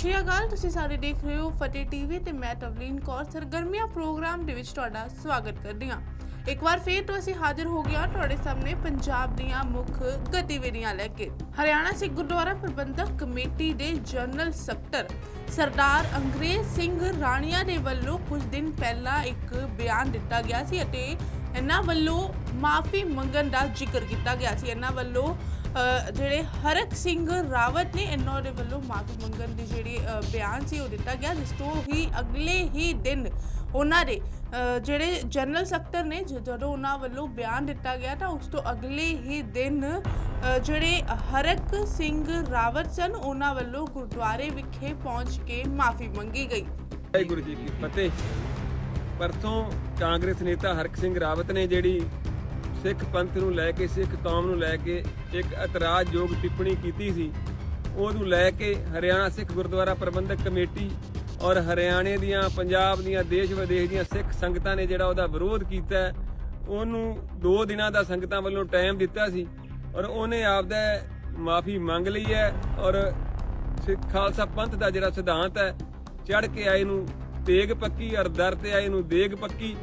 ਸ਼੍ਰੀ ਅਕਾਲ, ਤੁਸੀਂ ਸਾਰੇ ਦੇਖ ਰਹੇ ਹੋ ਫਤਿਹ ਟੀਵੀ ਤੇ ਮੈਂ ਤਵਲੀਨ ਕੌਰ, ਸਰਗਰਮੀਆਂ ਪ੍ਰੋਗਰਾਮ ਦੇ ਵਿੱਚ ਤੁਹਾਡਾ ਸਵਾਗਤ ਕਰਦੀ ਹਾਂ। ਇੱਕ ਵਾਰ ਫੇਰ ਤੋਂ ਅਸੀਂ ਹਾਜ਼ਰ ਹੋ ਗਿਆ ਤੁਹਾਡੇ ਸਾਹਮਣੇ ਪੰਜਾਬ ਦੀਆਂ ਮੁੱਖ ਗਤੀਵਿਧੀਆਂ ਲੈ ਕੇ। ਹਰਿਆਣਾ ਸਿੱਖ ਗੁਰਦੁਆਰਾ ਪ੍ਰਬੰਧਕ ਕਮੇਟੀ ਦੇ ਜਨਰਲ ਸਕੱਤਰ ਸਰਦਾਰ ਅੰਗਰੇਜ਼ ਸਿੰਘ ਰਾਣੀਆ ਦੇ ਵੱਲੋਂ ਕੁਝ ਦਿਨ ਪਹਿਲਾਂ ਇੱਕ ਬਿਆਨ ਦਿੱਤਾ ਗਿਆ ਸੀ ਅਤੇ ਇਹਨਾਂ ਵੱਲੋਂ ਮਾਫੀ ਮੰਗਣ ਦਾ ਜ਼ਿਕਰ ਕੀਤਾ ਗਿਆ ਸੀ। ਇਹਨਾਂ ਵੱਲੋਂ ਜਿਹੜੇ ਹਰਕ ਸਿੰਘ ਰਾਵਤ ਨੇ ਇਹਨਾਂ ਦੇ ਵੱਲੋਂ ਮਾਫੀ ਮੰਗਣ ਦੀ ਜਿਹੜੀ ਬਿਆਨ ਸੀ, ਉਹ ਦਿੱਤਾ ਗਿਆ, ਜਿਸ ਤੋਂ ਹੀ ਅਗਲੇ ਹੀ ਦਿਨ ਉਹਨਾਂ ਦੇ ਜਿਹੜੇ ਜਨਰਲ ਸਕੱਤਰ ਨੇ ਜਦੋਂ ਉਹਨਾਂ ਵੱਲੋਂ ਬਿਆਨ ਦਿੱਤਾ ਗਿਆ, ਤਾਂ ਉਸ ਤੋਂ ਅਗਲੇ ਹੀ ਦਿਨ ਜਿਹੜੇ ਹਰਕ ਸਿੰਘ ਰਾਵਤ ਸਨ, ਉਹਨਾਂ ਵੱਲੋਂ ਗੁਰਦੁਆਰੇ ਵਿਖੇ ਪਹੁੰਚ ਕੇ ਮਾਫੀ ਮੰਗੀ ਗਈ। ਵਾਹਿਗੁਰੂ ਜੀ ਕੀ ਫਤਿਹ। ਪਰਸੋਂ ਕਾਂਗਰਸ ਨੇਤਾ ਹਰਕ ਸਿੰਘ ਰਾਵਤ ਨੇ ਜਿਹੜੀ ਸਿੱਖ ਪੰਥ ਨੂੰ ਲੈ ਕੇ, ਸਿੱਖ ਕੌਮ ਨੂੰ ਲੈ ਕੇ ਇੱਕ ਇਤਰਾਜ਼ਯੋਗ ਟਿੱਪਣੀ ਕੀਤੀ ਸੀ। ਉਹਨੂੰ ਲੈ ਕੇ ਹਰਿਆਣਾ ਸਿੱਖ ਗੁਰਦੁਆਰਾ ਪ੍ਰਬੰਧਕ ਕਮੇਟੀ ਔਰ ਹਰਿਆਣੇ ਦੀਆਂ, ਪੰਜਾਬ ਦੀਆਂ, ਦੇਸ਼ ਵਿਦੇਸ਼ ਦੀਆਂ ਸਿੱਖ ਸੰਗਤਾਂ ਨੇ ਜਿਹੜਾ ਉਹਦਾ ਵਿਰੋਧ ਕੀਤਾ ਉਹਨੂੰ 2 ਦਿਨਾਂ ਦਾ ਸੰਗਤਾਂ ਵੱਲੋਂ ਟਾਈਮ ਦਿੱਤਾ ਸੀ ਔਰ ਉਹਨੇ ਆਪਦਾ ਮਾਫੀ ਮੰਗ ਲਈ ਹੈ ਔਰ ਸਿੱਖ ਖਾਲਸਾ ਪੰਥ ਦਾ ਜਿਹੜਾ ਸਿਧਾਂਤ ਹੈ ਚੜ ਕੇ ਆਏ ਨੂੰ ਤੇਗ ਪੱਕੀ ਔਰ ਦਰ ਤੇ ਆਏ ਨੂੰ ਦੇਗ ਪੱਕੀ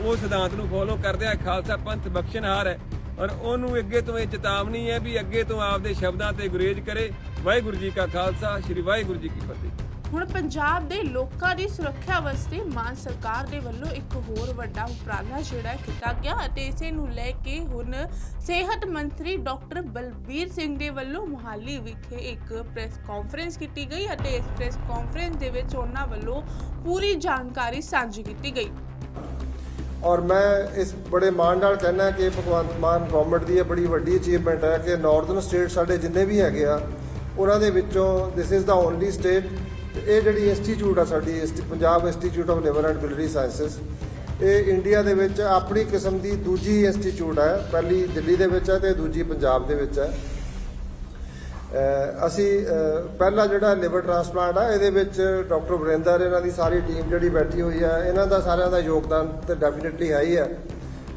ਉਹ ਸਿਧਾਂਤ ਨੂੰ ਫੋਲੋ ਕਰਦੇ ਆ। ਖਾਲਸਾ ਪੰਥ ਬਖਸ਼ਣਹਾਰ ਹੈ। ਔਰ ਉਹਨੂੰ ਅੱਗੇ ਤੋਂ ਇਹ ਚੇਤਾਵਨੀ ਹੈ ਵੀ ਅੱਗੇ ਤੋਂ ਆਪਦੇ ਸ਼ਬਦਾਂ ਤੇ ਗੁਰੇਜ਼ ਕਰੇ। ਵਾਹਿਗੁਰੂ ਜੀ ਕਾ ਖਾਲਸਾ, ਸ੍ਰੀ ਵਾਹਿਗੁਰੂ ਜੀ ਕੀ ਫਤਿਹ। ਹੁਣ ਪੰਜਾਬ ਦੇ ਲੋਕਾਂ ਦੀ ਸੁਰੱਖਿਆ ਵਾਸਤੇ ਮਾਨ ਸਰਕਾਰ ਦੇ ਵੱਲੋਂ ਇੱਕ ਹੋਰ ਵੱਡਾ ਉਪਰਾਲਾ ਜਿਹੜਾ ਕੀਤਾ ਗਿਆ ਅਤੇ ਇਸੇ ਨੂੰ ਲੈ ਕੇ ਹੁਣ ਸਿਹਤ ਮੰਤਰੀ ਡਾਕਟਰ ਬਲਬੀਰ ਸਿੰਘ ਦੇ ਵੱਲੋਂ ਮੁਹਾਲੀ ਵਿਖੇ ਇੱਕ ਪ੍ਰੈਸ ਕਾਨਫਰੰਸ ਕੀਤੀ ਗਈ ਅਤੇ ਇਸ ਪ੍ਰੈਸ ਕਾਨਫਰੰਸ ਦੇ ਵਿੱਚ ਉਹਨਾਂ ਵੱਲੋਂ ਪੂਰੀ ਜਾਣਕਾਰੀ ਸਾਂਝੀ ਕੀਤੀ ਗਈ। ਔਰ ਮੈਂ ਇਸ ਬੜੇ ਮਾਣ ਨਾਲ ਕਹਿਣਾ ਕਿ ਭਗਵੰਤ ਮਾਨ ਗਵਰਨਮੈਂਟ ਦੀ ਇਹ ਬੜੀ ਵੱਡੀ ਅਚੀਵਮੈਂਟ ਹੈ ਕਿ ਨਾਰਥਰਨ ਸਟੇਟ ਸਾਡੇ ਜਿੰਨੇ ਵੀ ਹੈਗੇ ਆ, ਉਹਨਾਂ ਦੇ ਵਿੱਚੋਂ this is the only state ਇਹ ਜਿਹੜੀ ਇੰਸਟੀਚਿਊਟ ਆ ਸਾਡੀ, ਇੰਸਟੀ- Punjab Institute of Liver and Biliary Sciences ਇਹ ਇੰਡੀਆ ਦੇ ਵਿੱਚ ਆਪਣੀ ਕਿਸਮ ਦੀ ਦੂਜੀ ਇੰਸਟੀਚਿਊਟ ਹੈ, ਪਹਿਲੀ ਦਿੱਲੀ ਦੇ ਵਿੱਚ ਹੈ ਤੇ ਦੂਜੀ ਪੰਜਾਬ ਦੇ ਵਿੱਚ ਹੈ। ਅਸੀਂ ਪਹਿਲਾ ਜਿਹੜਾ ਲਿਵਰ ਟ੍ਰਾਂਸਪਲਾਂਟ ਆ, ਇਹਦੇ ਵਿੱਚ ਡਾਕਟਰ ਵਰਿੰਦਰ ਇਹਨਾਂ ਦੀ ਸਾਰੀ ਟੀਮ ਜਿਹੜੀ ਬੈਠੀ ਹੋਈ ਆ, ਇਹਨਾਂ ਦਾ ਸਾਰਿਆਂ ਦਾ ਯੋਗਦਾਨ ਤੇ ਡੈਫੀਨਿਟਲੀ ਹੈ ਹੀ ਹੈ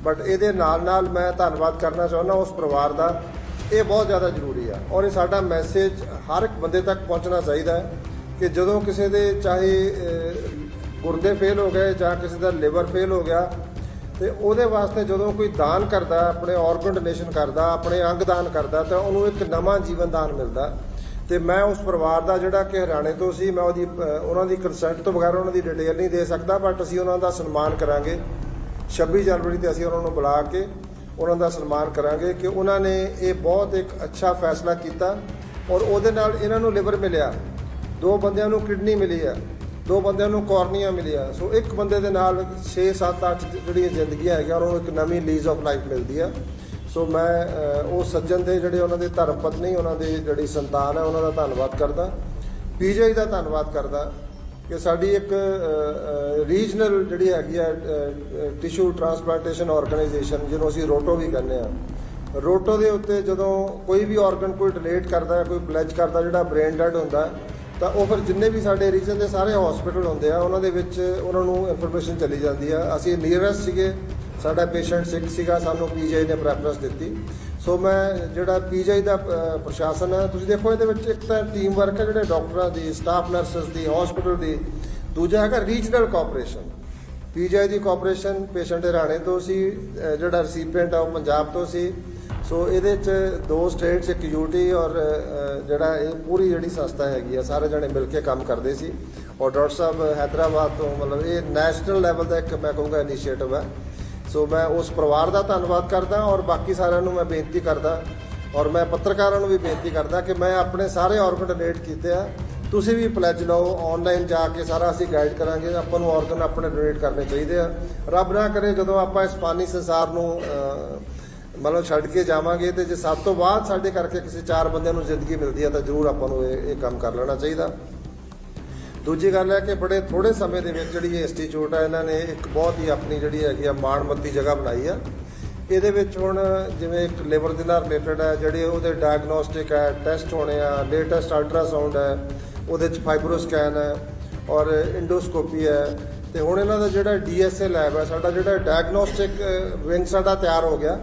ਬਟ ਇਹਦੇ ਨਾਲ ਨਾਲ ਮੈਂ ਧੰਨਵਾਦ ਕਰਨਾ ਚਾਹੁੰਦਾ ਉਸ ਪਰਿਵਾਰ ਦਾ, ਇਹ ਬਹੁਤ ਜ਼ਿਆਦਾ ਜ਼ਰੂਰੀ ਆ। ਔਰ ਇਹ ਸਾਡਾ ਮੈਸੇਜ ਹਰ ਇੱਕ ਬੰਦੇ ਤੱਕ ਪਹੁੰਚਣਾ ਚਾਹੀਦਾ ਹੈ ਕਿ ਜਦੋਂ ਕਿਸੇ ਦੇ ਚਾਹੇ ਗੁਰਦੇ ਫੇਲ ਹੋ ਗਏ ਜਾਂ ਕਿਸੇ ਦਾ ਲਿਵਰ ਫੇਲ ਹੋ ਗਿਆ ਤੇ ਉਹਦੇ ਵਾਸਤੇ ਜਦੋਂ ਕੋਈ ਦਾਨ ਕਰਦਾ, ਆਪਣੇ ਆਰਗਨ ਡੋਨੇਸ਼ਨ ਕਰਦਾ, ਆਪਣੇ ਅੰਗ ਦਾਨ ਕਰਦਾ, ਤਾਂ ਉਹਨੂੰ ਇੱਕ ਨਵਾਂ ਜੀਵਨ ਦਾਨ ਮਿਲਦਾ। ਤੇ ਮੈਂ ਉਸ ਪਰਿਵਾਰ ਦਾ ਜਿਹੜਾ ਕਿ ਹਰਿਆਣੇ ਤੋਂ ਸੀ, ਮੈਂ ਉਹਦੀ ਉਹਨਾਂ ਦੀ ਕੰਸੈਂਟ ਤੋਂ ਬਗੈਰ ਉਹਨਾਂ ਦੀ ਡਿਟੇਲ ਨਹੀਂ ਦੇ ਸਕਦਾ ਬਟ ਅਸੀਂ ਉਹਨਾਂ ਦਾ ਸਨਮਾਨ ਕਰਾਂਗੇ। 26 ਜਨਵਰੀ ਤੇ ਅਸੀਂ ਉਹਨਾਂ ਨੂੰ ਬੁਲਾ ਕੇ ਉਹਨਾਂ ਦਾ ਸਨਮਾਨ ਕਰਾਂਗੇ ਕਿ ਉਹਨਾਂ ਨੇ ਇਹ ਬਹੁਤ ਇੱਕ ਅੱਛਾ ਫੈਸਲਾ ਕੀਤਾ ਔਰ ਉਹਦੇ ਨਾਲ ਇਹਨਾਂ ਨੂੰ ਲਿਵਰ ਮਿਲਿਆ। ਦੋ ਬੰਦਿਆਂ ਨੂੰ ਕਿਡਨੀ ਮਿਲੀ ਆ। ਦੋ ਬੰਦਿਆਂ ਨੂੰ ਕੋਰਨੀਆ ਮਿਲਿਆ। ਸੋ ਇੱਕ ਬੰਦੇ ਦੇ ਨਾਲ 6 7 8 ਜਿਹੜੀਆਂ ਜ਼ਿੰਦਗੀਆਂ ਹੈਗੀਆਂ ਉਹਨਾਂ ਨੂੰ ਇੱਕ ਨਵੀਂ ਲੀਜ਼ ਆਫ ਲਾਈਫ ਮਿਲਦੀ ਆ। ਸੋ ਮੈਂ ਉਹ ਸੱਜਣ ਦੇ ਜਿਹੜੇ ਉਹਨਾਂ ਦੇ ਧਰਮ ਪਤਨੀ, ਉਹਨਾਂ ਦੀ ਜਿਹੜੀ ਸੰਤਾਨ ਹੈ ਉਹਨਾਂ ਦਾ ਧੰਨਵਾਦ ਕਰਦਾ। ਪੀਜੀਆਈ ਦਾ ਧੰਨਵਾਦ ਕਰਦਾ ਕਿ ਸਾਡੀ ਇੱਕ ਰੀਜਨਲ ਜਿਹੜੀ ਹੈਗੀ ਆ ਟਿਸ਼ੂ ਟ੍ਰਾਂਸਪਲਾਂਟੇਸ਼ਨ ਆਰਗੇਨਾਈਜੇਸ਼ਨ ਜਿਹਨੂੰ ਅਸੀਂ ਰੋਟੋ ਵੀ ਕਹਿੰਦੇ ਆ। ਰੋਟੋ ਦੇ ਉੱਤੇ ਜਦੋਂ ਕੋਈ ਵੀ ਆਰਗਨ ਕੋਈ ਡੋਨੇਟ ਕਰਦਾ ਕੋਈ ਪਲੇਜ ਕਰਦਾ, ਜਿਹੜਾ ਬ੍ਰੇਨ ਡੈਡ ਹੁੰਦਾ ਤਾਂ ਉਹ ਫਿਰ ਜਿੰਨੇ ਵੀ ਸਾਡੇ ਰੀਜਨ ਦੇ ਸਾਰੇ ਹਸਪੀਟਲ ਹੁੰਦੇ ਆ, ਉਹਨਾਂ ਦੇ ਵਿੱਚ ਉਹਨਾਂ ਨੂੰ ਇਨਫੋਰਮੇਸ਼ਨ ਚਲੀ ਜਾਂਦੀ ਆ। ਅਸੀਂ ਨੀਅਰੈਸਟ ਸੀਗੇ, ਸਾਡਾ ਪੇਸ਼ੈਂਟ ਸਿੱਖ ਸੀਗਾ, ਸਾਨੂੰ ਪੀਜੀਆਈ ਨੇ ਪ੍ਰੈਫਰੈਂਸ ਦਿੱਤੀ। ਸੋ ਮੈਂ ਜਿਹੜਾ ਪੀਜੀਆਈ ਦਾ ਪ੍ਰਸ਼ਾਸਨ ਹੈ ਤੁਸੀਂ ਦੇਖੋ ਇਹਦੇ ਵਿੱਚ ਇੱਕ ਤਾਂ ਟੀਮ ਵਰਕ ਹੈ ਜਿਹੜੇ ਡਾਕਟਰਾਂ ਦੀ ਸਟਾਫ ਨਰਸਸ ਦੀ ਹਸਪੀਟਲ ਦੀ। ਦੂਜਾ ਹੈਗਾ ਰੀਜਨਲ ਕੋਆਪਰੇਸ਼ਨ ਪੀਜੀਆਈ ਦੀ ਕੋਆਪਰੇਸ਼ਨ ਪੇਸ਼ੈਂਟ ਹਰਿਆਣੇ ਤੋਂ ਸੀ ਜਿਹੜਾ ਰੈਸੀਪੀਐਂਟ ਆ, ਉਹ ਪੰਜਾਬ ਤੋਂ ਸੀ। ਸੋ ਇਹਦੇ ਚ ਦੋ ਸਟੇਟਸ ਇੱਕ ਯੂਟੀ ਔਰ ਜਿਹੜਾ ਇਹ ਪੂਰੀ ਜਿਹੜੀ ਸੰਸਥਾ ਹੈਗੀ ਆ, ਸਾਰੇ ਜਣੇ ਮਿਲ ਕੇ ਕੰਮ ਕਰਦੇ ਸੀ। ਔਰ ਡਾਕਟਰ ਸਾਹਿਬ ਹੈਦਰਾਬਾਦ ਤੋਂ ਮਤਲਬ ਇਹ ਨੈਸ਼ਨਲ ਲੈਵਲ ਦਾ ਇੱਕ ਮੈਂ ਕਹੂੰਗਾ ਇਨੀਸ਼ੀਏਟਿਵ ਹੈ ਸੋ ਮੈਂ ਉਸ ਪਰਿਵਾਰ ਦਾ ਧੰਨਵਾਦ ਕਰਦਾ ਔਰ ਬਾਕੀ ਸਾਰਿਆਂ ਨੂੰ ਮੈਂ ਬੇਨਤੀ ਕਰਦਾ ਔਰ ਮੈਂ ਪੱਤਰਕਾਰਾਂ ਨੂੰ ਵੀ ਬੇਨਤੀ ਕਰਦਾ ਕਿ ਮੈਂ ਆਪਣੇ ਸਾਰੇ ਆਰਗਨ ਡੋਨੇਟ ਕੀਤੇ ਆ। ਤੁਸੀਂ ਵੀ ਪਲੇਜ ਲਓ ਆਨਲਾਈਨ ਜਾ ਕੇ ਸਾਰਾ ਅਸੀਂ ਗਾਈਡ ਕਰਾਂਗੇ। ਆਪਾਂ ਨੂੰ ਆਰਗਨ ਆਪਣੇ ਡੋਨੇਟ ਕਰਨੇ ਚਾਹੀਦੇ ਆ। ਰੱਬ ਨਾ ਕਰੇ ਜਦੋਂ ਆਪਾਂ ਇਸ ਪਾਨੀ ਸੰਸਾਰ ਨੂੰ ਮਤਲਬ ਛੱਡ ਕੇ ਜਾਵਾਂਗੇ ਤੇ ਜੇ ਸਭ ਤੋਂ ਬਾਅਦ ਸਾਡੇ ਕਰਕੇ ਕਿਸੇ ਚਾਰ ਬੰਦਿਆਂ ਨੂੰ ਜ਼ਿੰਦਗੀ ਮਿਲਦੀ ਹੈ ਤਾਂ ਜ਼ਰੂਰ ਆਪਾਂ ਨੂੰ ਇਹ ਇਹ ਕੰਮ ਕਰ ਲੈਣਾ ਚਾਹੀਦਾ। ਦੂਜੀ ਗੱਲ ਹੈ ਕਿ ਬੜੇ ਥੋੜੇ ਸਮੇਂ ਦੇ ਵਿੱਚ ਜਿਹੜੀ ਇਹ ਇੰਸਟੀਚਿਊਟ ਹੈ ਇਹਨਾਂ ਨੇ ਇੱਕ ਬਹੁਤ ਹੀ ਆਪਣੀ ਜਿਹੜੀ ਹੈਗੀ ਆ ਮਾਣਮੱਤੀ ਜਗ੍ਹਾ ਬਣਾਈ ਆ। ਇਹਦੇ ਵਿੱਚ ਹੁਣ ਜਿਵੇਂ ਇੱਕ ਲਿਵਰ ਦੇ ਨਾਲ ਰਿਲੇਟਡ ਹੈ ਜਿਹੜੇ ਉਹਦੇ ਡਾਇਗਨੋਸਟਿਕ ਹੈ ਟੈਸਟ ਹੋਣੇ ਆ ਲੇਟੈਸਟ ਅਲਟਰਾਸਾਊਂਡ ਹੈ ਉਹਦੇ ਚ ਫਾਈਬਰੋਸਕੈਨ ਹੈ ਔਰ ਇੰਡੋਸਕੋਪੀ ਹੈ ਤੇ ਹੁਣ ਇਹਨਾਂ ਦਾ ਜਿਹੜਾ ਡੀਐਸਏ ਲੈਬ ਹੈ ਸਾਡਾ ਜਿਹੜਾ ਡਾਇਗਨੋਸਟਿਕ ਵਿੰਗ ਸਾਡਾ ਤਿਆਰ ਹੋ ਗਿਆ।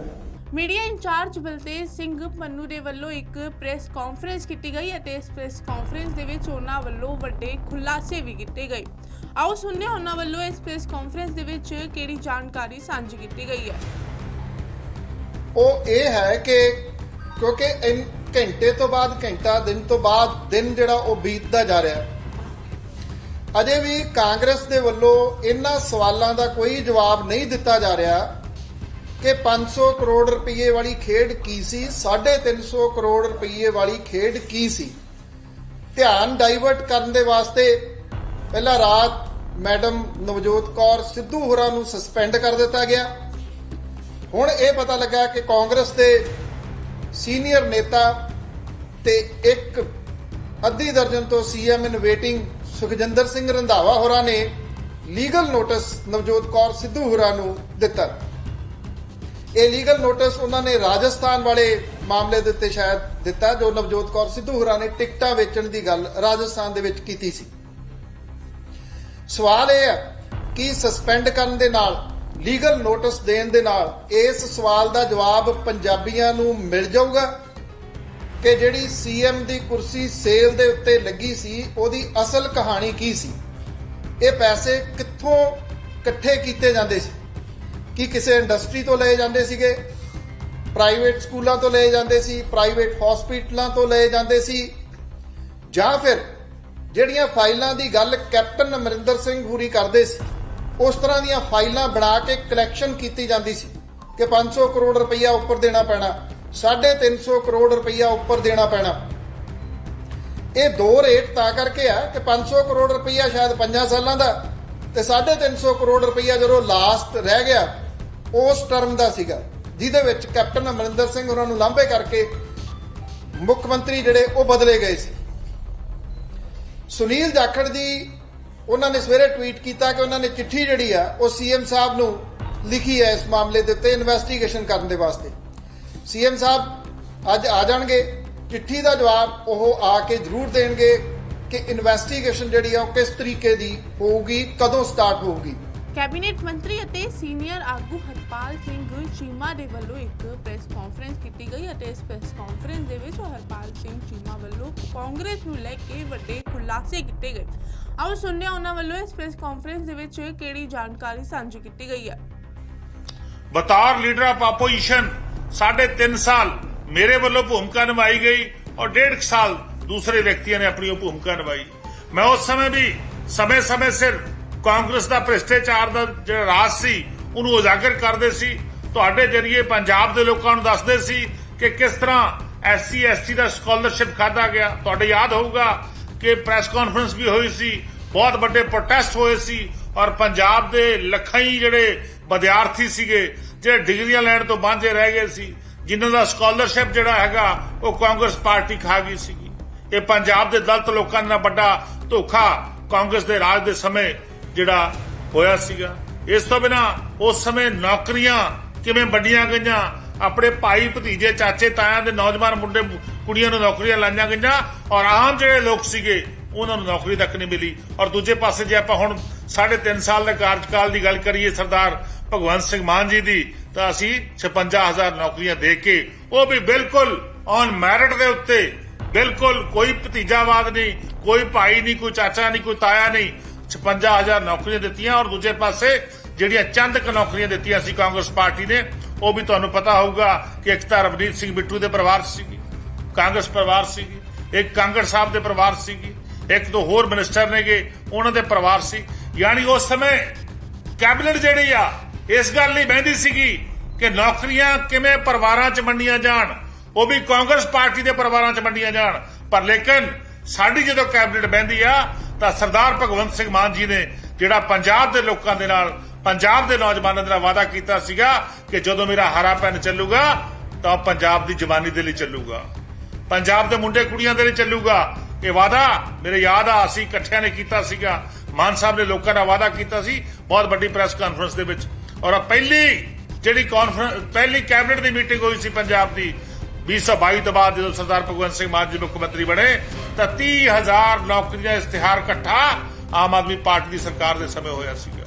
ਮੀਡੀਆ ਇੰਚਾਰਜ ਬਲਤੇਜ ਸਿੰਘ ਪੰਨੂ ਦੇ ਵੱਲੋਂ ਇੱਕ ਪ੍ਰੈਸ ਕਾਨਫਰੰਸ ਕੀਤੀ ਗਈ ਅਤੇ ਇਸ ਪ੍ਰੈਸ ਕਾਨਫਰੰਸ ਦੇ ਵਿੱਚ ਉਹਨਾਂ ਵੱਲੋਂ ਵੱਡੇ ਖੁਲਾਸੇ ਵੀ ਕੀਤੇ ਗਏ। ਆਓ ਸੁਣਦੇ ਹਾਂ ਉਹਨਾਂ ਵੱਲੋਂ ਇਸ ਪ੍ਰੈਸ ਕਾਨਫਰੰਸ ਦੇ ਵਿੱਚ ਕਿਹੜੀ ਜਾਣਕਾਰੀ ਸਾਂਝੀ ਕੀਤੀ ਗਈ ਹੈ। ਉਹ ਇਹ ਹੈ ਕਿ ਕਿਉਂਕਿ ਇਨ ਘੰਟੇ ਤੋਂ ਬਾਅਦ ਘੰਟਾ, ਦਿਨ ਤੋਂ ਬਾਅਦ ਦਿਨ ਜਿਹੜਾ ਉਹ ਬੀਤਦਾ ਜਾ ਰਿਹਾ ਹੈ। ਅਜੇ ਵੀ ਕਾਂਗਰਸ ਦੇ ਵੱਲੋਂ ਇਹਨਾਂ ਸਵਾਲਾਂ ਦਾ ਕੋਈ ਜਵਾਬ ਨਹੀਂ ਦਿੱਤਾ ਜਾ ਰਿਹਾ। ਕਿ 500 ਕਰੋੜ ਰੁਪਏ ਵਾਲੀ ਖੇਡ ਕੀ ਸੀ? 350 ਕਰੋੜ ਰੁਪਏ ਵਾਲੀ ਖੇਡ ਕੀ ਸੀ? ਧਿਆਨ ਡਾਈਵਰਟ ਕਰਨ ਦੇ ਵਾਸਤੇ ਪਹਿਲਾਂ ਰਾਤ ਮੈਡਮ ਨਵਜੋਤ ਕੌਰ ਸਿੱਧੂ ਹੋਰਾਂ ਨੂੰ ਸਸਪੈਂਡ ਕਰ ਦਿੱਤਾ ਗਿਆ। ਹੁਣ ਇਹ ਪਤਾ ਲੱਗਾ ਕਿ ਕਾਂਗਰਸ ਦੇ ਸੀਨੀਅਰ ਨੇਤਾ ਤੇ ਇੱਕ ਅੱਧੀ ਦਰਜਨ ਤੋਂ CM in waiting Sukhjinder Singh Randhawa ਹੋਰਾਂ ਨੇ ਲੀਗਲ ਨੋਟਿਸ ਨਵਜੋਤ ਕੌਰ ਸਿੱਧੂ ਹੋਰਾਂ ਨੂੰ ਦਿੱਤਾ। ਇਹ ਲੀਗਲ ਨੋਟਿਸ ਉਹਨਾਂ ਨੇ ਰਾਜਸਥਾਨ ਵਾਲੇ ਮਾਮਲੇ ਦੇ ਉੱਤੇ ਸ਼ਾਇਦ ਦਿੱਤਾ, ਜੋ ਨਵਜੋਤ ਕੌਰ ਸਿੱਧੂ ਹੋਰਾਂ ਨੇ ਟਿਕਟਾਂ ਵੇਚਣ ਦੀ ਗੱਲ ਰਾਜਸਥਾਨ ਦੇ ਵਿੱਚ ਕੀਤੀ ਸੀ। ਸਵਾਲ ਇਹ ਹੈ ਕਿ ਸਸਪੈਂਡ ਕਰਨ ਦੇ ਨਾਲ ਲੀਗਲ ਨੋਟਿਸ ਦੇਣ ਦੇ ਨਾਲ ਇਸ ਸਵਾਲ ਦਾ ਜਵਾਬ ਪੰਜਾਬੀਆਂ ਨੂੰ ਮਿਲ ਜਾਊਗਾ? ਕਿ ਜਿਹੜੀ ਸੀਐਮ ਦੀ ਕੁਰਸੀ ਸੇਲ ਦੇ ਉੱਤੇ ਲੱਗੀ ਸੀ, ਉਹਦੀ ਅਸਲ ਕਹਾਣੀ ਕੀ ਸੀ? ਇਹ ਪੈਸੇ ਕਿੱਥੋਂ ਇਕੱਠੇ ਕੀਤੇ ਜਾਂਦੇ ਸੀ? ਕਿ ਕਿਸੇ ਇੰਡਸਟਰੀ ਤੋਂ ਲਏ ਜਾਂਦੇ ਸੀਗੇ ਪ੍ਰਾਈਵੇਟ ਸਕੂਲਾਂ ਤੋਂ ਲਏ ਜਾਂਦੇ ਸੀ ਪ੍ਰਾਈਵੇਟ ਹਸਪੀਟਲਾਂ ਤੋਂ ਲਏ ਜਾਂਦੇ ਸੀ, ਜਾਂ ਫਿਰ ਜਿਹੜੀਆਂ ਫਾਈਲਾਂ ਦੀ ਗੱਲ ਕੈਪਟਨ ਅਮਰਿੰਦਰ ਸਿੰਘ ਪੂਰੀ ਕਰਦੇ ਸੀ, ਉਸ ਤਰ੍ਹਾਂ ਦੀਆਂ ਫਾਈਲਾਂ ਬਣਾ ਕੇ ਕਲੈਕਸ਼ਨ ਕੀਤੀ ਜਾਂਦੀ ਸੀ ਕਿ 500 ਕਰੋੜ ਰੁਪਈਆ ਉੱਪਰ ਦੇਣਾ ਪੈਣਾ 350 ਕਰੋੜ ਰੁਪਈਆ ਉੱਪਰ ਦੇਣਾ ਪੈਣਾ। ਇਹ ਦੋ ਰੇਟ ਤਾਂ ਕਰਕੇ ਆ ਕਿ 500 ਕਰੋੜ ਰੁਪਈਆ ਸ਼ਾਇਦ 5 ਸਾਲਾਂ ਦਾ ਤੇ 350 ਕਰੋੜ ਰੁਪਈਆ ਜਦੋਂ ਲਾਸਟ ਰਹਿ ਗਿਆ ਉਸ ਟਰਮ ਦਾ ਸੀਗਾ, ਜਿਹਦੇ ਵਿੱਚ ਕੈਪਟਨ ਅਮਰਿੰਦਰ ਸਿੰਘ ਉਹਨਾਂ ਨੂੰ ਲਾਂਭੇ ਕਰਕੇ ਮੁੱਖ ਮੰਤਰੀ ਜਿਹੜੇ ਉਹ ਬਦਲੇ ਗਏ ਸੀ। ਸੁਨੀਲ ਜਾਖੜ ਜੀ, ਉਹਨਾਂ ਨੇ ਸਵੇਰੇ ਟਵੀਟ ਕੀਤਾ ਕਿ ਉਹਨਾਂ ਨੇ ਚਿੱਠੀ ਜਿਹੜੀ ਆ, ਉਹ ਸੀਐਮ ਸਾਹਿਬ ਨੂੰ ਲਿਖੀ ਹੈ ਇਸ ਮਾਮਲੇ ਦੇ ਉੱਤੇ ਇਨਵੈਸਟੀਗੇਸ਼ਨ ਕਰਨ ਦੇ ਵਾਸਤੇ। ਸੀਐਮ ਸਾਹਿਬ ਅੱਜ ਆ ਜਾਣਗੇ, ਚਿੱਠੀ ਦਾ ਜਵਾਬ ਉਹ ਆ ਕੇ ਜ਼ਰੂਰ ਦੇਣਗੇ ਕਿ ਇਨਵੈਸਟੀਗੇਸ਼ਨ ਜਿਹੜੀ ਆ, ਉਹ ਕਿਸ ਤਰੀਕੇ ਦੀ ਹੋਊਗੀ, ਕਦੋਂ ਸਟਾਰਟ ਹੋਊਗੀ। ਕੈਬਨਿਟ ਮੰਤਰੀ ਅਤੇ ਸੀਨੀਅਰ ਆਗੂ ਹਰਪਾਲ ਸਿੰਘ ਚੀਮਾ ਦੇ ਵੱਲੋਂ ਇੱਕ ਪ੍ਰੈਸ ਕਾਨਫਰੰਸ ਕੀਤੀ ਗਈ ਅਤੇ ਇਸ ਪ੍ਰੈਸ ਕਾਨਫਰੰਸ ਦੇ ਵਿੱਚ ਹਰਪਾਲ ਸਿੰਘ ਚੀਮਾ ਵੱਲੋਂ ਕਾਂਗਰਸ ਨੂੰ ਲੈ ਕੇ ਵੱਡੇ ਖੁਲਾਸੇ ਕੀਤੇ ਗਏ। ਆਓ ਸੁਣਦੇ ਉਹਨਾਂ ਵੱਲੋਂ ਇਸ ਪ੍ਰੈਸ ਕਾਨਫਰੰਸ ਦੇ ਵਿੱਚ ਕਿਹੜੀ ਜਾਣਕਾਰੀ ਸਾਂਝੀ ਕੀਤੀ ਗਈ ਹੈ। ਬਤੌਰ ਲੀਡਰ ਆਫ ਆਪੋਜੀਸ਼ਨ ਸਾਢੇ 3 ਸਾਲ ਮੇਰੇ ਵੱਲੋਂ ਭੂਮਿਕਾ ਨਿਭਾਈ ਗਈ ਔਰ ਡੇਢ ਕੁ ਸਾਲ ਦੂਸਰੇ ਵਿਅਕਤੀਆਂ ਨੇ ਆਪਣੀ ਉਹ ਭੂਮਿਕਾ ਨਿਭਾਈ। ਮੈਂ ਉਸ ਸਮੇਂ ਵੀ ਸਮੇਂ-ਸਮੇਂ ਸਿਰ ਕਾਂਗਰਸ ਦਾ ਭ੍ਰਿਸ਼ਟਾਚਾਰ ਦਾ ਜਿਹੜਾ ਰਾਜ ਸੀ, ਉਹਨੂੰ ਉਜਾਗਰ ਕਰਦੇ ਸੀ। ਤੁਹਾਡੇ ਜਰੀਏ ਪੰਜਾਬ ਦੇ ਲੋਕਾਂ ਨੂੰ ਦੱਸਦੇ ਸੀ ਕਿ ਕਿਸ ਤਰ੍ਹਾਂ ਐਸਸੀ, ਐਸਟੀ ਦਾ ਸਕਾਲਰਸ਼ਿਪ ਖਾਦਾ ਗਿਆ। ਤੁਹਾਡੇ ਯਾਦ ਹੋਊਗਾ ਕਿ ਪ੍ਰੈਸ ਕਾਨਫਰੰਸ ਵੀ ਹੋਈ ਸੀ, ਬਹੁਤ ਵੱਡੇ ਪ੍ਰੋਟੈਸਟ ਹੋਏ ਸੀ ਔਰ ਪੰਜਾਬ ਦੇ ਲੱਖਾਂ ਹੀ ਜਿਹੜੇ ਵਿਦਿਆਰਥੀ ਸੀਗੇ, ਜਿਹੜੇ ਡਿਗਰੀਆਂ ਲੈਣ ਤੋਂ ਵਾਂਝੇ ਰਹਿ ਗਏ ਸੀ, ਜਿਨ੍ਹਾਂ ਦਾ ਸਕਾਲਰਸ਼ਿਪ ਜਿਹੜਾ ਹੈਗਾ, ਉਹ ਕਾਂਗਰਸ ਪਾਰਟੀ ਖਾ ਗਈ ਸੀਗੀ। ਇਹ ਪੰਜਾਬ ਦੇ ਦਲਤ ਲੋਕਾਂ ਨਾਲ ਵੱਡਾ ਧੋਖਾ ਕਾਂਗਰਸ ਦੇ ਰਾਜ ਦੇ ਸਮੇਂ ਜਿਹੜਾ ਹੋਇਆ ਸੀਗਾ। ਇਸ ਤੋਂ ਬਿਨਾ ਉਸ ਸਮੇਂ ਨੌਕਰੀਆਂ ਕਿਵੇਂ ਵੰਡੀਆਂ ਗਈਆਂ? ਆਪਣੇ ਭਾਈ ਭਤੀਜੇ, ਚਾਚੇ, ਤਾਇਆਂ ਦੇ ਨੌਜਵਾਨ ਮੁੰਡੇ, ਕੁੜੀਆਂ ਨੂੰ ਨੌਕਰੀਆਂ ਲਾਈਆਂ ਗਈਆਂ ਔਰ ਆਮ ਜਿਹੜੇ ਲੋਕ ਸੀਗੇ, ਉਹਨਾਂ ਨੂੰ ਨੌਕਰੀ ਤੱਕ ਨਹੀਂ ਮਿਲੀ। ਔਰ ਦੂਜੇ ਪਾਸੇ ਜੇ ਆਪਾਂ ਹੁਣ 3.5 ਸਾਲ ਦੇ ਕਾਰਜਕਾਲ ਦੀ ਗੱਲ ਕਰੀਏ ਸਰਦਾਰ ਭਗਵੰਤ ਸਿੰਘ ਮਾਨ ਜੀ ਦੀ, ਤਾਂ ਅਸੀਂ 56000 ਨੌਕਰੀਆਂ ਦੇ ਕੇ ਉਹ ਵੀ ਬਿਲਕੁਲ ਔਨ ਮੈਰਿਟ ਦੇ ਉੱਤੇ, ਬਿਲਕੁਲ ਕੋਈ ਭਤੀਜਾਵਾਦ ਨਹੀਂ, ਕੋਈ ਭਾਈ ਨਹੀਂ, ਕੋਈ ਚਾਚਾ ਨਹੀਂ, ਕੋਈ ਤਾਇਆ ਨਹੀਂ 56000 ਨੌਕਰੀਆਂ ਦਿੱਤੀਆਂ ਔਰ ਦੂਜੇ ਪਾਸੇ ਜਿਹੜੀਆਂ ਚੰਦ ਕ ਨੌਕਰੀਆਂ ਦਿੱਤੀਆਂ ਸੀ ਕਾਂਗਰਸ ਪਾਰਟੀ ਨੇ, ਉਹ ਵੀ ਤੁਹਾਨੂੰ ਪਤਾ ਹੋਊਗਾ ਕਿ ਇੱਕ ਤਾਂ ਰਵਨੀਤ ਸਿੰਘ ਬਿੱਟੂ ਦੇ ਪਰਿਵਾਰ 'ਚ ਸੀਗੀ, ਕਾਂਗਰਸ ਪਰਿਵਾਰ ਸੀਗੀ, ਇੱਕ ਕਾਂਗੜ ਸਾਹਿਬ ਦੇ ਪਰਿਵਾਰ ਸੀਗੀ, ਇੱਕ ਦੋ ਹੋਰ ਮਿਨਿਸਟਰ ਨੇਗੇ, ਉਹਨਾਂ ਦੇ ਪਰਿਵਾਰ ਸੀ। ਯਾਨੀ ਉਸ ਸਮੇਂ ਕੈਬਨਿਟ ਜਿਹੜੀ ਆ, ਇਸ ਗੱਲ ਲਈ ਬਹਿੰਦੀ ਸੀਗੀ ਕਿ ਨੌਕਰੀਆਂ ਕਿਵੇਂ ਪਰਿਵਾਰਾਂ 'ਚ ਵੰਡੀਆਂ ਜਾਣ, ਉਹ ਵੀ ਕਾਂਗਰਸ ਪਾਰਟੀ ਦੇ ਪਰਿਵਾਰਾਂ 'ਚ ਵੰਡੀਆਂ ਜਾਣ। ਪਰ ਲੇਕਿਨ ਸਾਡੀ ਜਦੋਂ ਕੈਬਨਿਟ ਬਹਿੰਦੀ ਆ ਤਾਂ ਸਰਦਾਰ ਭਗਵੰਤ ਸਿੰਘ ਮਾਨ ਜੀ ਨੇ ਜਿਹੜਾ ਪੰਜਾਬ ਦੇ ਲੋਕਾਂ ਦੇ ਨਾਲ, ਪੰਜਾਬ ਦੇ ਨੌਜਵਾਨਾਂ ਦੇ ਨਾਲ ਵਾਅਦਾ ਕੀਤਾ ਸੀਗਾ ਕਿ ਜਦੋਂ ਮੇਰਾ ਹਰਾ ਪੈਨ ਚੱਲੂਗਾ, ਤਾਂ ਪੰਜਾਬ ਦੀ ਜਵਾਨੀ ਦੇ ਲਈ ਚੱਲੂਗਾ। ਪੰਜਾਬ ਦੇ ਮੁੰਡੇ ਕੁੜੀਆਂ ਦੇ ਲਈ ਚੱਲੂਗਾ। ਇਹ ਵਾਅਦਾ ਮੇਰੇ ਯਾਦ ਆ, ਅਸੀਂ ਇਕੱਠਿਆਂ ਨੇ ਕੀਤਾ ਸੀਗਾ। ਮਾਨ ਸਾਹਿਬ ਨੇ ਲੋਕਾਂ ਨਾਲ ਵਾਅਦਾ ਕੀਤਾ ਸੀ, ਬਹੁਤ ਵੱਡੀ ਪ੍ਰੈਸ ਕਾਨਫਰੰਸ ਦੇ ਵਿੱਚ। ਔਰ ਪਹਿਲੀ ਜਿਹੜੀ ਕਾਨਫਰੰਸ ਪਹਿਲੀ ਕੈਬਨਿਟ ਦੀ ਮੀਟਿੰਗ ਹੋਈ ਸੀ ਪੰਜਾਬ ਦੀ 2022 ਤੋਂ ਬਾਅਦ ਜਦੋਂ ਸਰਦਾਰ ਭਗਵੰਤ ਸਿੰਘ ਮਾਨ ਜੀ ਮੁੱਖ ਮੰਤਰੀ ਬਣੇ, ਤਾਂ 30000 ਨੌਕਰੀਆਂ ਇਸ਼ਤਿਹਾਰ ਇਕੱਠਾ ਆਮ ਆਦਮੀ ਪਾਰਟੀ ਦੀ ਸਰਕਾਰ ਦੇ ਸਮੇਂ ਹੋਇਆ ਸੀਗਾ।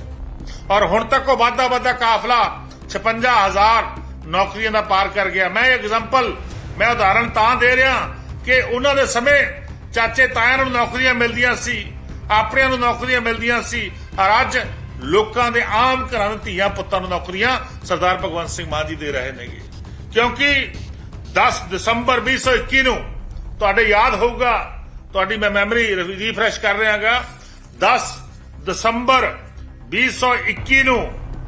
ਔਰ ਹੁਣ ਤੱਕ ਉਹ ਵਾਧਾ ਵਾਧਾ ਕਾਫਲਾ 56000 ਨੌਕਰੀਆਂ ਦਾ ਪਾਰ ਕਰ ਗਿਆ। ਮੈਂ ਐਗਜ਼ਾਮਪਲ, ਮੈਂ ਉਦਾਹਰਣ ਤਾਂ ਦੇ ਰਿਹਾ ਕਿ ਉਹਨਾਂ ਦੇ ਸਮੇਂ ਚਾਚੇ ਤਾਇਆਂ ਨੂੰ ਨੌਕਰੀਆਂ ਮਿਲਦੀਆਂ ਸੀ, ਆਪਣਿਆਂ ਨੂੰ ਨੌਕਰੀਆਂ ਮਿਲਦੀਆਂ ਸੀ, ਔਰ ਅੱਜ ਲੋਕਾਂ ਦੇ ਆਮ ਘਰਾਂ ਦੇ ਧੀਆਂ ਪੁੱਤਾਂ ਨੂੰ ਨੌਕਰੀਆਂ ਸਰਦਾਰ ਭਗਵੰਤ ਸਿੰਘ ਮਾਨ ਜੀ ਦੇ ਰਹੇ ਨੇਗੇ। ਕਿਉਂਕਿ 10 ਦਸੰਬਰ 2021 ਨੂੰ ਤੁਹਾਡੇ ਯਾਦ ਹੋਊਗਾ, ਤੁਹਾਡੀ ਮੈਂ ਮੈਮਰੀ ਰੀਫਰੈਸ਼ ਕਰ ਰਿਹਾਗਾ। 10 ਦਸੰਬਰ 2021 ਨੂੰ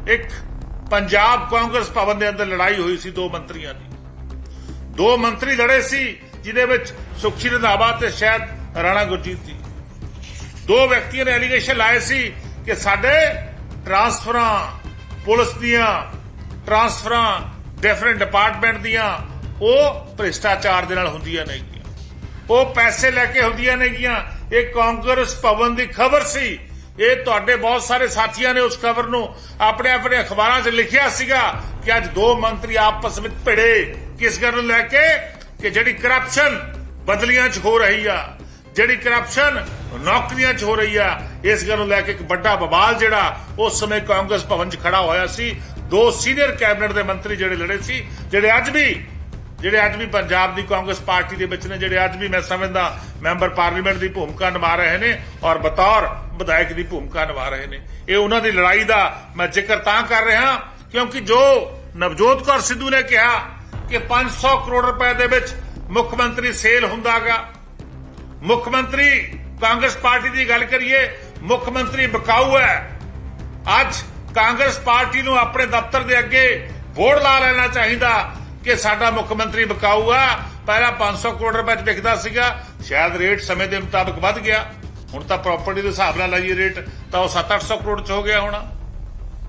ਇੱਕ ਪੰਜਾਬ ਕਾਂਗਰਸ ਭਵਨ ਦੇ ਅੰਦਰ ਲੜਾਈ ਹੋਈ ਸੀ ਦੋ ਮੰਤਰੀਆਂ ਦੀ। ਦੋ ਮੰਤਰੀ ਲੜੇ ਸੀ, ਜਿਹਦੇ ਵਿੱਚ ਸੁਖਸ਼ੀ ਰੰਧਾਵਾ ਤੇ ਸ਼ਾਇਦ ਰਾਣਾ ਗੁਰਜੀਤ ਜੀ। ਦੋ ਵਿਅਕਤੀਆਂ ਨੇ ਐਲੀਗੇਸ਼ਨ ਲਾਏ ਸੀ ਕਿ ਸਾਡੇ ਟਰਾਂਸਫਰਾਂ ਪੁਲਿਸ ਦੀਆਂ ਟਰਾਂਸਫਰਾਂ ਡਿਫਰੈਂਟ ਡਿਪਾਰਟਮੈਂਟ ਦੀਆਂ ਉਹ ਭ੍ਰਿਸ਼ਟਾਚਾਰ ਦੇ ਨਾਲ ਹੁੰਦੀਆਂ ਨੇਗੀਆਂ ਉਹ ਪੈਸੇ ਲੈ ਕੇ ਹੁੰਦੀਆਂ ਨੇਗੀਆਂ ਇਹ ਕਾਂਗਰਸ ਭਵਨ ਦੀ ਖਬਰ ਸੀ। ਇਹ ਤੁਹਾਡੇ ਬਹੁਤ ਸਾਰੇ ਸਾਥੀਆਂ ਨੇ ਉਸ ਖਬਰ ਨੂੰ ਆਪਣੇ ਆਪਣੇ ਅਖਬਾਰਾਂ 'ਚ ਲਿਖਿਆ ਸੀਗਾ ਕਿ ਅੱਜ ਦੋ ਮੰਤਰੀ ਆਪਸ ਵਿੱਚ ਭਿੜੇ। ਕਿਸ ਗੱਲ ਨੂੰ ਲੈ ਕੇ? ਕਿ ਜਿਹੜੀ ਕਰਪਸ਼ਨ ਬਦਲੀਆਂ 'ਚ ਹੋ ਰਹੀ ਆ, ਜਿਹੜੀ ਕਰਪਸ਼ਨ ਨੌਕਰੀਆਂ 'ਚ ਹੋ ਰਹੀ ਆ, ਇਸ ਗੱਲ ਨੂੰ ਲੈ ਕੇ ਇੱਕ ਵੱਡਾ ਬਵਾਲ ਜਿਹੜਾ ਉਸ ਸਮੇਂ ਕਾਂਗਰਸ ਭਵਨ 'ਚ ਖੜਾ ਹੋਇਆ ਸੀ। ਦੋ ਸੀਨੀਅਰ ਕੈਬਨਿਟ ਦੇ ਮੰਤਰੀ ਜਿਹੜੇ ਲੜੇ ਸੀ, ਜਿਹੜੇ ਅੱਜ ਵੀ ਜਿਹੜੇ ਅੱਜ ਵੀ ਪੰਜਾਬ ਦੀ ਕਾਂਗਰਸ ਪਾਰਟੀ ਦੇ ਵਿੱਚ ਨੇ, ਜਿਹੜੇ ਅੱਜ ਵੀ ਮੈਂ ਸਮਝਦਾ ਮੈਂਬਰ ਪਾਰਲੀਮੈਂਟ ਦੀ ਭੂਮਿਕਾ ਨਿਭਾ ਰਹੇ ਨੇ ਔਰ ਬਤੌਰ ਵਿਧਾਇਕ ਦੀ ਭੂਮਿਕਾ ਨਿਭਾ ਰਹੇ ਨੇ। ਇਹ ਉਹਨਾਂ ਦੀ ਲੜਾਈ ਦਾ ਮੈਂ ਜ਼ਿਕਰ ਤਾਂ ਕਰ ਰਿਹਾ ਕਿਉਂਕਿ ਜੋ ਨਵਜੋਤ ਕੌਰ ਸਿੱਧੂ ਨੇ ਕਿਹਾ ਕਿ 500 ਕਰੋੜ ਰੁਪਏ ਦੇ ਵਿੱਚ ਮੁੱਖ ਮੰਤਰੀ ਸੇਲ ਹੁੰਦਾਗਾ। ਮੁੱਖ ਮੰਤਰੀ ਕਾਂਗਰਸ ਪਾਰਟੀ ਦੀ ਗੱਲ ਕਰੀਏ, ਮੁੱਖ ਮੰਤਰੀ ਬਕਾਊ ਹੈ। ਅੱਜ ਕਾਂਗਰਸ ਪਾਰਟੀ ਨੂੰ ਆਪਣੇ ਦਫ਼ਤਰ ਦੇ ਅੱਗੇ ਬੋਰਡ ਲਾ ਲੈਣਾ ਚਾਹੀਦਾ। ਕਿ ਸਾਡਾ ਮੁੱਖ ਮੰਤਰੀ ਬਕਾਊਗਾ। ਆ ਪਹਿਲਾਂ 500 ਕਰੋੜ ਰੁਪਏ ਚ ਵਿਕਦਾ ਸੀਗਾ। ਸ਼ਾਇਦ ਰੇਟ ਸਮੇਂ ਦੇ ਮੁਤਾਬਕ ਵੱਧ ਗਿਆ। ਹੁਣ ਤਾਂ ਪ੍ਰਾਪਰਟੀ ਦੇ ਹਿਸਾਬ ਨਾਲ ਲਾਈਏ ਰੇਟ, ਤਾਂ ਉਹ 7-800 ਕਰੋੜ ਚ ਹੋ ਗਿਆ ਹੋਣਾ।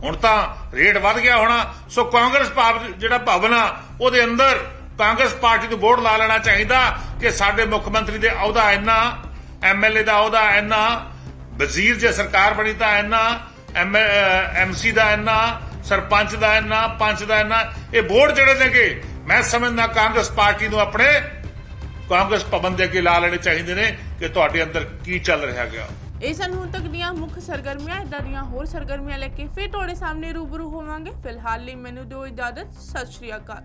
ਹੁਣ ਤਾਂ ਰੇਟ ਵੱਧ ਗਿਆ ਹੋਣਾ। ਸੋ ਕਾਂਗਰਸ ਭਵਨ ਜਿਹੜਾ ਭਵਨ ਆ ਉਹਦੇ ਅੰਦਰ ਕਾਂਗਰਸ ਪਾਰਟੀ ਨੂੰ ਵੋਟ ਲਾ ਲੈਣਾ ਚਾਹੀਦਾ ਕਿ ਸਾਡੇ ਮੁੱਖ ਮੰਤਰੀ ਦੇ ਅਹੁਦਾ ਇੰਨਾ ਐਮਐਲਏ ਦਾ ਅਹੁਦਾ ਇੰਨਾ, ਵਜ਼ੀਰ ਜੇ ਸਰਕਾਰ ਬਣੀ ਤਾਂ ਇੰਨਾ ਐਮਸੀ ਦਾ ਇੰਨਾ ਸਰਪੰਚ ਦਾ ਇੰਨਾ ਪੰਚ ਦਾ ਇੰਨਾ ਇਹ ਬੋਰਡ ਜਿਹੜੇ ਨੇਗੇ, ਮੈਂ ਸਮਝਦਾ ਕਾਂਗਰਸ ਪਾਰਟੀ ਨੂੰ ਆਪਣੇ ਕਾਂਗਰਸ ਭਵਨ ਦੇ ਅੱਗੇ ਲਾ ਲੈਣੇ ਚਾਹੀਦੇ ਨੇ ਕਿ ਤੁਹਾਡੇ ਅੰਦਰ ਕੀ ਚੱਲ ਰਿਹਾ ਗਿਆ ਇਹ ਸਨ ਹੁਣ ਤੱਕ ਦੀਆਂ ਮੁੱਖ ਸਰਗਰਮੀਆਂ ਇਦਾਂ ਦੀਆਂ ਹੋਰ ਸਰਗਰਮੀਆਂ ਲੈ ਕੇ ਫਿਰ ਤੁਹਾਡੇ ਸਾਹਮਣੇ ਰੂਬਰੂ ਹੋਵਾਂਗੇ। ਫਿਲਹਾਲ ਲਈ ਮੈਨੂੰ ਦਿਓ ਇਜਾਜ਼ਤ। ਸਤਿ ਸ਼੍ਰੀ ਅਕਾਲ।